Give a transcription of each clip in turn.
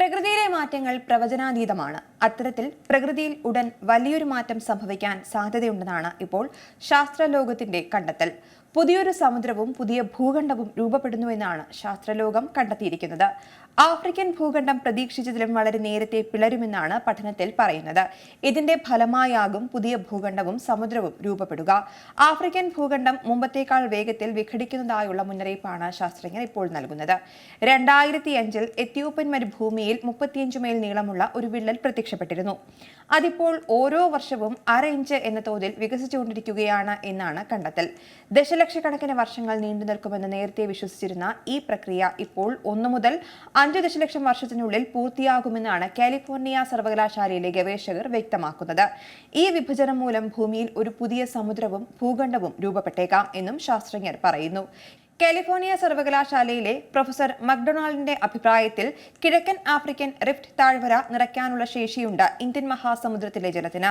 പ്രകൃതിയിലെ മാറ്റങ്ങൾ പ്രവചനാതീതമാണ്. അത്തരത്തിൽ പ്രകൃതിയിൽ ഉടൻ വലിയൊരു മാറ്റം സംഭവിക്കാൻ സാധ്യതയുണ്ടെന്നാണ് ഇപ്പോൾ ശാസ്ത്രലോകത്തിന്റെ കണ്ടെത്തൽ. പുതിയൊരു സമുദ്രവും പുതിയ ഭൂഖണ്ഡവും രൂപപ്പെടുന്നുവെന്നാണ് ശാസ്ത്രലോകം കണ്ടെത്തിയിരിക്കുന്നത്. ആഫ്രിക്കൻ ഭൂഖണ്ഡം പ്രതീക്ഷിച്ചതിലും വളരെ നേരത്തെ പിളരുമെന്നാണ് പഠനത്തിൽ പറയുന്നത്. ഇതിന്റെ ഫലമായാകും പുതിയ ഭൂഖണ്ഡവും സമുദ്രവും രൂപപ്പെടുക. ആഫ്രിക്കൻ ഭൂഖണ്ഡം മുമ്പത്തേക്കാൾ വേഗത്തിൽ വിഘടിക്കുന്നതായുള്ള മുന്നറിയിപ്പാണ് ശാസ്ത്രജ്ഞർ ഇപ്പോൾ നൽകുന്നത്. രണ്ടായിരത്തി അഞ്ചിൽ എത്യോപ്യൻ മരുഭൂമിയിൽ മുപ്പത്തിയഞ്ച് മൈൽ നീളമുള്ള ഒരു വിള്ളൽ പ്രത്യക്ഷപ്പെട്ടിരുന്നു. അതിപ്പോൾ ഓരോ വർഷവും അര ഇഞ്ച് എന്ന തോതിൽ വികസിച്ചുകൊണ്ടിരിക്കുകയാണ് എന്നാണ് കണ്ടെത്തൽ. ദശലക്ഷക്കണക്കിന് വർഷങ്ങൾ നീണ്ടു നിൽക്കുമെന്ന് നേരത്തെ വിശ്വസിച്ചിരുന്ന ഈ പ്രക്രിയ ഇപ്പോൾ ഒന്നു മുതൽ അഞ്ചു ദശലക്ഷം വർഷത്തിനുള്ളിൽ പൂർത്തിയാകുമെന്നാണ് കാലിഫോർണിയ സർവകലാശാലയിലെ ഗവേഷകർ വ്യക്തമാക്കുന്നത്. ഈ വിഭജനം മൂലം ഭൂമിയിൽ ഒരു പുതിയ സമുദ്രവും ഭൂഖണ്ഡവും രൂപപ്പെട്ടേക്കാം എന്നും ശാസ്ത്രജ്ഞർ പറയുന്നു. കാലിഫോർണിയ സർവകലാശാലയിലെ പ്രൊഫസർ മക്ഡൊണാൾഡിന്റെ അഭിപ്രായത്തിൽ കിഴക്കൻ ആഫ്രിക്കൻ റിഫ്റ്റ് താഴ്വര നിറയ്ക്കാനുള്ള ശേഷിയുണ്ട് ഇന്ത്യൻ മഹാസമുദ്രത്തിലെ ജലത്തിന്.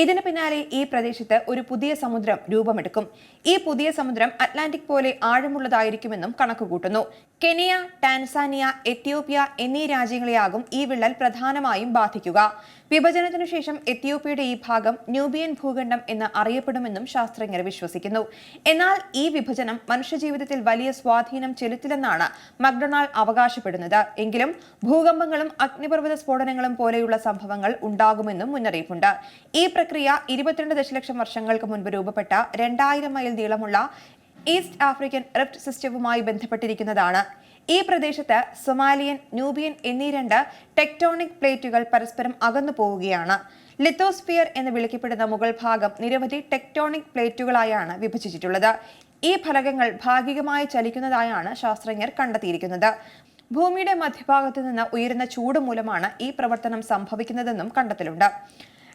ഇതിന് പിന്നാലെ ഈ പ്രദേശത്ത് ഒരു പുതിയ സമുദ്രം രൂപമെടുക്കും. ഈ പുതിയ സമുദ്രം അറ്റ്ലാന്റിക് പോലെ ആഴമുള്ളതായിരിക്കുമെന്നും കണക്കുകൂട്ടുന്നു. കെനിയ ടാൻസാനിയ എത്യോപ്യ എന്നീ രാജ്യങ്ങളെയാകും ഈ വിള്ളൽ പ്രധാനമായും ബാധിക്കുക. വിഭജനത്തിനു ശേഷം എത്യോപ്യയുടെ ഈ ഭാഗം ന്യൂബിയൻ ഭൂഖണ്ഡം എന്ന് അറിയപ്പെടുമെന്നും ശാസ്ത്രജ്ഞർ വിശ്വസിക്കുന്നു. എന്നാൽ ഈ വിഭജനം മനുഷ്യജീവിതത്തിൽ വലിയ സ്വാധീനം ചെലുത്തില്ലെന്നാണ് മക്ഡൊണാൾഡ് അവകാശപ്പെടുന്നത്. എങ്കിലും ഭൂകമ്പങ്ങളും അഗ്നിപർവത സ്ഫോടനങ്ങളും പോലെയുള്ള സംഭവങ്ങൾ ഉണ്ടാകുമെന്നും മുന്നറിയിപ്പുണ്ട്. ഈ പ്രക്രിയ ഇരുപത്തിരണ്ട് ദശലക്ഷം വർഷങ്ങൾക്ക് മുൻപ് രൂപപ്പെട്ട രണ്ടായിരം മൈൽ നീളമുള്ള ഈസ്റ്റ് ആഫ്രിക്കൻ റിഫ്റ്റ് സിസ്റ്റവുമായി ബന്ധപ്പെട്ടിരിക്കുന്നതാണ്. ഈ പ്രദേശത്ത് സൊമാലിയൻ ന്യൂബിയൻ എന്നീ രണ്ട് ടെക്ടോണിക് പ്ലേറ്റുകൾ പരസ്പരം അകന്നു പോവുകയാണ്. ലിത്തോസ്ഫിയർ എന്ന് വിളിക്കപ്പെടുന്ന മുകൾ ഭാഗം നിരവധി ടെക്ടോണിക് പ്ലേറ്റുകളായാണ് വിഭജിച്ചിട്ടുള്ളത്. ഈ ഫലകങ്ങൾ ഭാഗികമായി ചലിക്കുന്നതായാണ് ശാസ്ത്രജ്ഞർ കണ്ടെത്തിയിരിക്കുന്നത്. ഭൂമിയുടെ മധ്യഭാഗത്ത് നിന്ന് ഉയരുന്ന ചൂട് മൂലമാണ് ഈ പ്രവർത്തനം സംഭവിക്കുന്നതെന്നും കണ്ടെത്തലുണ്ട്.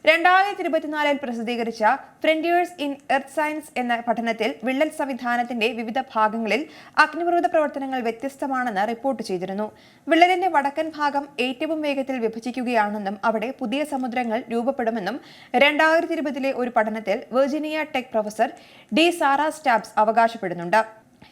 രണ്ടായിരത്തി ഇരുപത്തിനാലിൽ പ്രസിദ്ധീകരിച്ച ഫ്രണ്ടിയേഴ്സ് ഇൻ എർത്ത് സയൻസ് എന്ന പഠനത്തിൽ വിള്ളൽ സംവിധാനത്തിന്റെ വിവിധ ഭാഗങ്ങളിൽ അഗ്നിപർവത പ്രവർത്തനങ്ങൾ വ്യത്യസ്തമാണെന്ന് റിപ്പോർട്ട് ചെയ്തിരുന്നു. വിള്ളലിന്റെ വടക്കൻ ഭാഗം ഏറ്റവും വേഗത്തിൽ വിഭജിക്കുകയാണെന്നും അവിടെ പുതിയ സമുദ്രങ്ങൾ രൂപപ്പെടുമെന്നും രണ്ടായിരത്തി ഇരുപതിലെ ഒരു പഠനത്തിൽ Virginia Tech professor D Sara Stubbs അവകാശപ്പെടുന്നുണ്ട്.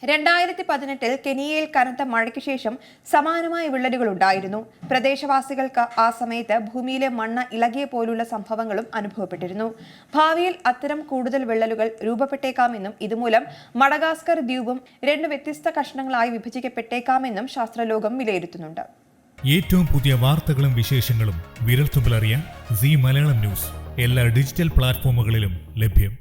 രണ്ടായിരത്തി പതിനെട്ടിൽ കെനിയയിൽ കനത്ത മഴയ്ക്ക് ശേഷം സമാനമായ വിള്ളലുകൾ ഉണ്ടായിരുന്നു പ്രദേശവാസികൾക്ക് ആ സമയത്ത് ഭൂമിയിലെ മണ്ണ് ഇളകിയ പോലുള്ള സംഭവങ്ങളും അനുഭവപ്പെട്ടിരുന്നു. ഭാവിയിൽ അത്തരം കൂടുതൽ വിള്ളലുകൾ രൂപപ്പെട്ടേക്കാമെന്നും ഇതുമൂലം മഡഗാസ്കർ ദ്വീപും രണ്ട് വ്യത്യസ്ത കഷ്ണങ്ങളായി വിഭജിക്കപ്പെട്ടേക്കാമെന്നും ശാസ്ത്രലോകം വിലയിരുത്തുന്നുണ്ട്. ഏറ്റവും പുതിയ വാർത്തകളും വിശേഷങ്ങളും വിരൽത്തുമ്പിലറിയാൻ സി മലയാളം ന്യൂസ്. എല്ലാ ഡിജിറ്റൽ പ്ലാറ്റ്ഫോമുകളിലും ലഭ്യം.